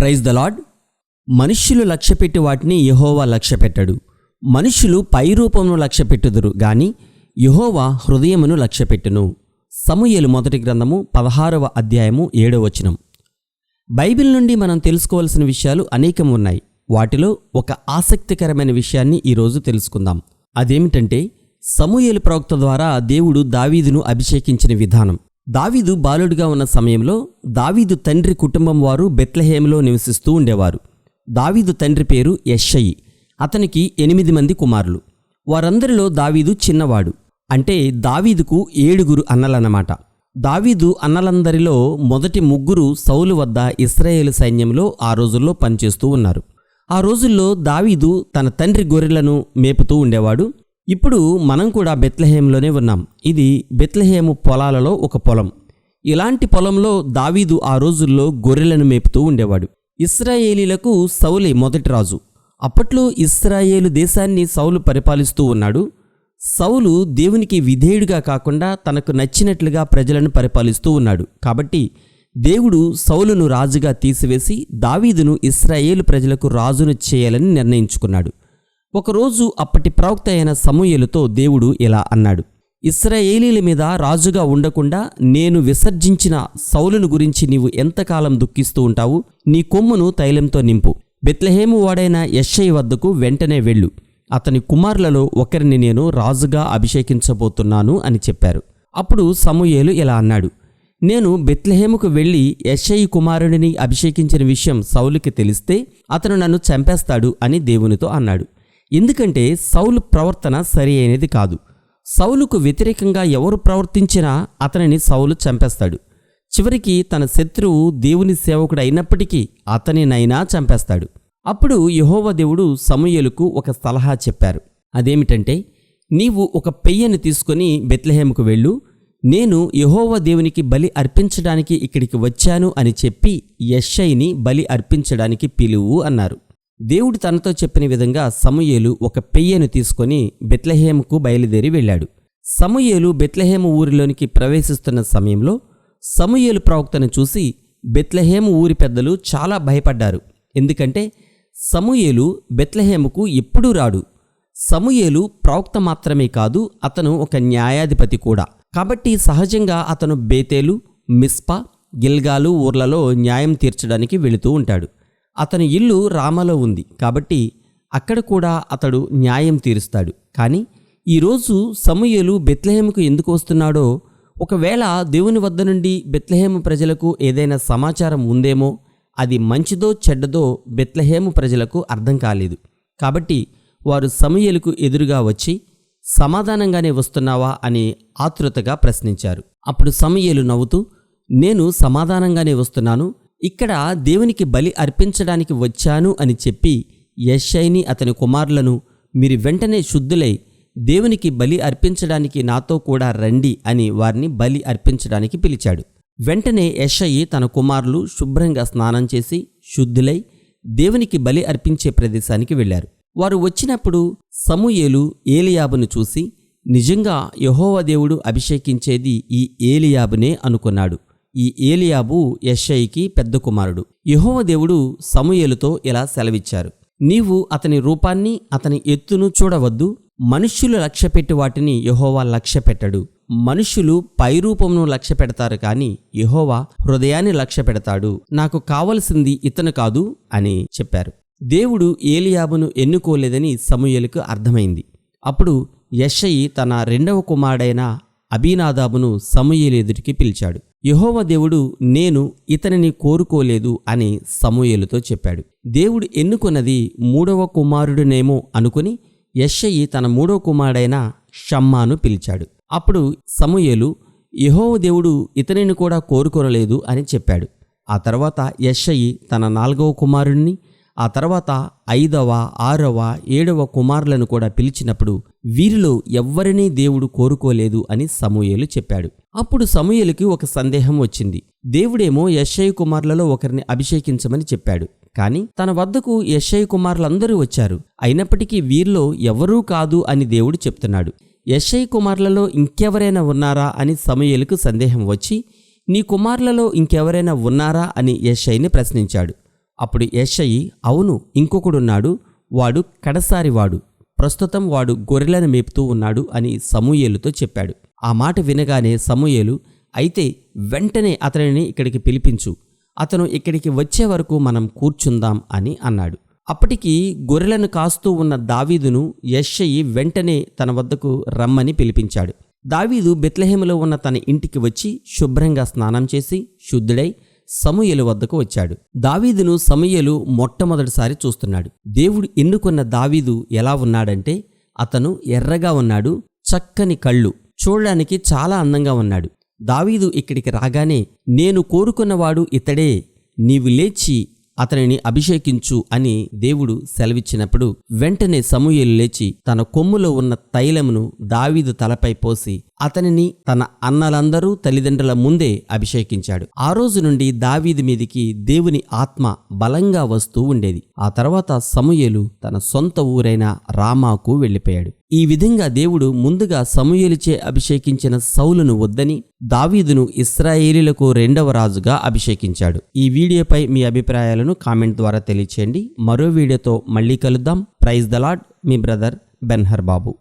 Praise the lord మనుష్యులు లక్ష్యపెట్టి వాటిని యహోవా లక్ష్యపెట్టడు. మనుష్యులు పై రూపమును లక్ష్యపెట్టుదురు గాని యహోవా హృదయమును లక్ష్యపెట్టును. సమూయలు మొదటి గ్రంథము పదహారవ అధ్యాయము ఏడవ వచనం. బైబిల్ నుండి మనం తెలుసుకోవాల్సిన విషయాలు అనేకం ఉన్నాయి. వాటిలో ఒక ఆసక్తికరమైన విషయాన్ని ఈరోజు తెలుసుకుందాం. అదేమిటంటే సమూయలు ప్రవక్త ద్వారా దేవుడు దావీదును అభిషేకించిన విధానం. దావీదు బాలుడిగా ఉన్న సమయంలో దావీదు తండ్రి కుటుంబం వారు బెత్లహేములో నివసిస్తూ ఉండేవారు. దావీదు తండ్రి పేరు యెషయి అతనికి ఎనిమిది మంది కుమారులు. వారందరిలో దావీదు చిన్నవాడు. అంటే దావీదుకు ఏడుగురు అన్నలన్నమాట. దావీదు అన్నలందరిలో మొదటి ముగ్గురు సౌలు వద్ద ఇస్రాయేలు సైన్యంలో ఆ రోజుల్లో పనిచేస్తూ ఉన్నారు. ఆ రోజుల్లో దావీదు తన తండ్రి గొర్రెలను మేపుతూ ఉండేవాడు. ఇప్పుడు మనం కూడా బెత్లహేంలోనే ఉన్నాం. ఇది బెత్లహేము పొలాలలో ఒక పొలం. ఇలాంటి పొలంలో దావీదు ఆ రోజుల్లో గొర్రెలను మేపుతూ ఉండేవాడు. ఇస్రాయేలీలకు సౌలే మొదటి రాజు. అప్పట్లో ఇస్రాయేలు దేశాన్ని సౌలు పరిపాలిస్తూ ఉన్నాడు. సౌలు దేవునికి విధేయుడిగా కాకుండా తనకు నచ్చినట్లుగా ప్రజలను పరిపాలిస్తూ ఉన్నాడు. కాబట్టి దేవుడు సౌలును రాజుగా తీసివేసి దావీదును ఇస్రాయేలు ప్రజలకు రాజును చేయాలని నిర్ణయించుకున్నాడు. ఒకరోజు అప్పటి ప్రవక్త అయిన సమూయేలుతో దేవుడు ఇలా అన్నాడు ఇస్రాయేలీల మీద రాజుగా ఉండకుండా నేను విసర్జించిన సౌలును గురించి నీవు ఎంతకాలం దుఃఖిస్తూ ఉంటావు? నీ కొమ్మును తైలంతో నింపు. బెత్లహేము వాడైన యెషయి వద్దకు వెంటనే వెళ్ళు. అతని కుమారులలో ఒకరిని నేను రాజుగా అభిషేకించబోతున్నాను అని చెప్పారు. అప్పుడు సమూయేలు ఇలా అన్నాడు నేను బెత్లహేముకు వెళ్ళి యెషయి కుమారుడిని అభిషేకించిన విషయం సౌలుకి తెలిస్తే అతను నన్ను చంపేస్తాడు అని దేవునితో అన్నాడు. ఎందుకంటే సౌలు ప్రవర్తన సరి అయినది కాదు. సౌలుకు వ్యతిరేకంగా ఎవరు ప్రవర్తించినా అతనిని సౌలు చంపేస్తాడు. చివరికి తన శత్రువు దేవుని సేవకుడు అయినప్పటికీ అతనినైనా చంపేస్తాడు. అప్పుడు యహోవ దేవుడు సమూయలకు ఒక సలహా చెప్పారు. అదేమిటంటే నీవు ఒక పెయ్యను తీసుకొని బెత్లహేముకు వెళ్ళు. నేను యహోవ దేవునికి బలి అర్పించడానికి ఇక్కడికి వచ్చాను అని చెప్పి యెషయిని బలి అర్పించడానికి పిలువు అన్నారు. దేవుడు తనతో చెప్పిన విధంగా సమూయేలు ఒక పెయ్యను తీసుకొని బెత్లహేముకు బయలుదేరి వెళ్ళాడు. సమూయేలు బెత్లహేము ఊరిలోనికి ప్రవేశిస్తున్న సమయంలో సమూయేలు ప్రవక్తను చూసి బెత్లహేము ఊరి పెద్దలు చాలా భయపడ్డారు. ఎందుకంటే సమూయేలు బెత్లహేముకు ఎప్పుడూ రాడు. సమూయేలు ప్రవక్త మాత్రమే కాదు అతను ఒక న్యాయాధిపతి కూడా. కాబట్టి సహజంగా అతను బేతేలు మిస్పా గిల్గాలు ఊర్లలో న్యాయం తీర్చడానికి వెళుతూ ఉంటాడు. అతని ఇల్లు రామలో ఉంది. కాబట్టి అక్కడ కూడా అతడు న్యాయం తీరుస్తాడు. కానీ ఈరోజు సమూయలు బెత్లహేముకు ఎందుకు వస్తున్నాడో ఒకవేళ దేవుని వద్ద నుండి బెత్లహేము ప్రజలకు ఏదైనా సమాచారం ఉందేమో అది మంచిదో చెడ్డదో బెత్లహేము ప్రజలకు అర్థం కాలేదు. కాబట్టి వారు సమూయలకు ఎదురుగా వచ్చి సమాధానంగానే వస్తున్నావా అని ఆతృతగా ప్రశ్నించారు. అప్పుడు సమూయలు నవ్వుతూ నేను సమాధానంగానే వస్తున్నాను ఇక్కడ దేవునికి బలి అర్పించడానికి వచ్చాను అని చెప్పి యెషయిని అతని కుమారులను మీరు వెంటనే శుద్ధులై దేవునికి బలి అర్పించడానికి నాతో కూడా రండి అని వారిని బలి అర్పించడానికి పిలిచాడు. వెంటనే యెషయి తన కుమారులు శుభ్రంగా స్నానం చేసి శుద్ధులై దేవునికి బలి అర్పించే ప్రదేశానికి వెళ్ళారు. వారు వచ్చినప్పుడు సమూయేలు ఏలియాబును చూసి నిజంగా యహోవ దేవుడు అభిషేకించేది ఈ ఏలియాబునే అనుకున్నాడు. ఈ ఏలియాబు యషయికి పెద్ద కుమారుడు. యహోవ దేవుడు సమూయేలుతో ఇలా సెలవిచ్చారు. నీవు అతని రూపాన్ని అతని ఎత్తును చూడవద్దు. మనుష్యులు లక్ష్యపెట్టి వాటిని యహోవా లక్ష్యపెట్టడు. మనుష్యులు పైరూపమును లక్ష్య పెడతారు కానీ యహోవా హృదయాన్ని లక్ష్య పెడతాడు నాకు కావలసింది ఇతను కాదు అని చెప్పారు. దేవుడు ఏలియాబును ఎన్నుకోలేదని సమూయలకు అర్థమైంది. అప్పుడు యషయి తన రెండవ కుమారుడైన అబీనాదాబును సమూయేలు ఎదుటికి పిలిచాడు. యహోవ దేవుడు నేను ఇతనిని కోరుకోలేదు అని సమూయేలుతో చెప్పాడు. దేవుడు ఎన్నుకున్నది మూడవ కుమారుడునేమో అనుకుని యెషయి తన మూడవ కుమారుడైన షమ్మాను పిలిచాడు. అప్పుడు సమూయేలు యహోవ దేవుడు ఇతనిని కూడా కోరుకోనలేదు అని చెప్పాడు. ఆ తర్వాత యెషయి తన నాలుగవ కుమారుడిని ఆ తర్వాత ఐదవ ఆరవ ఏడవ కుమారులను కూడా పిలిచినప్పుడు వీరిలో ఎవ్వరినీ దేవుడు కోరుకోలేదు అని సమూయేలు చెప్పాడు. అప్పుడు సమూయేలుకి ఒక సందేహం వచ్చింది. దేవుడేమో యశ్ఐ కుమారులలో ఒకరిని అభిషేకించమని చెప్పాడు. కానీ తన వద్దకు యశ్ఐ కుమారులందరూ వచ్చారు. అయినప్పటికీ వీరిలో ఎవరూ కాదు అని దేవుడు చెప్తున్నాడు. యశ్ఐ కుమారులలో ఇంకెవరైనా ఉన్నారా అని సమూయేలుకు సందేహం వచ్చి నీ కుమారులలో ఇంకెవరైనా ఉన్నారా అని యశ్ఐని ప్రశ్నించాడు. అప్పుడు యెషయి అవును ఇంకొకడున్నాడు వాడు కడసారివాడు ప్రస్తుతం వాడు గొర్రెలను మేపుతూ ఉన్నాడు అని సమూయేలుతో చెప్పాడు. ఆ మాట వినగానే సమూయేలు అయితే వెంటనే అతనిని ఇక్కడికి పిలిపించు అతను ఇక్కడికి వచ్చే వరకు మనం కూర్చుందాం అని అన్నాడు. అప్పటికి గొర్రెలను కాస్తూ ఉన్న దావీదును యశ్షయి వెంటనే తన వద్దకు రమ్మని పిలిపించాడు. దావీదు బెత్లహేములో ఉన్న తన ఇంటికి వచ్చి శుభ్రంగా స్నానం చేసి శుద్ధుడై సమయలు వద్దకు వచ్చాడు. దావీదును సమయలు మొట్టమొదటిసారి చూస్తున్నాడు. దేవుడు ఎన్నుకున్న దావీదు ఎలా ఉన్నాడంటే అతను ఎర్రగా ఉన్నాడు చక్కని కళ్ళు చూడడానికి చాలా అందంగా ఉన్నాడు. దావీదు ఇక్కడికి రాగానే నేను కోరుకున్నవాడు ఇతడే నీవు లేచి అతనిని అభిషేకించు అని దేవుడు సెలవిచ్చినప్పుడు వెంటనే సమూయేలు లేచి తన కొమ్ములో ఉన్న తైలమును దావీదు తలపై పోసి అతనిని తన అన్నలందరూ తల్లిదండ్రుల ముందే అభిషేకించాడు. ఆ రోజు నుండి దావీదు మీదికి దేవుని ఆత్మ బలంగా వస్తూ ఉండేది. ఆ తర్వాత సమూయేలు తన సొంత ఊరైన రామాకు వెళ్ళిపోయాడు. ఈ విధంగా దేవుడు ముందుగా సమూయేలుచే అభిషేకించిన సౌలును వద్దని దావీదును ఇస్రాయేలీలకు రెండవ రాజుగా అభిషేకించాడు. ఈ వీడియోపై మీ అభిప్రాయాలను కామెంట్ ద్వారా తెలియచేయండి. మరో వీడియోతో మళ్ళీ కలుద్దాం. ప్రైజ్ ద లాడ్ మీ బ్రదర్ బెన్హర్ బాబు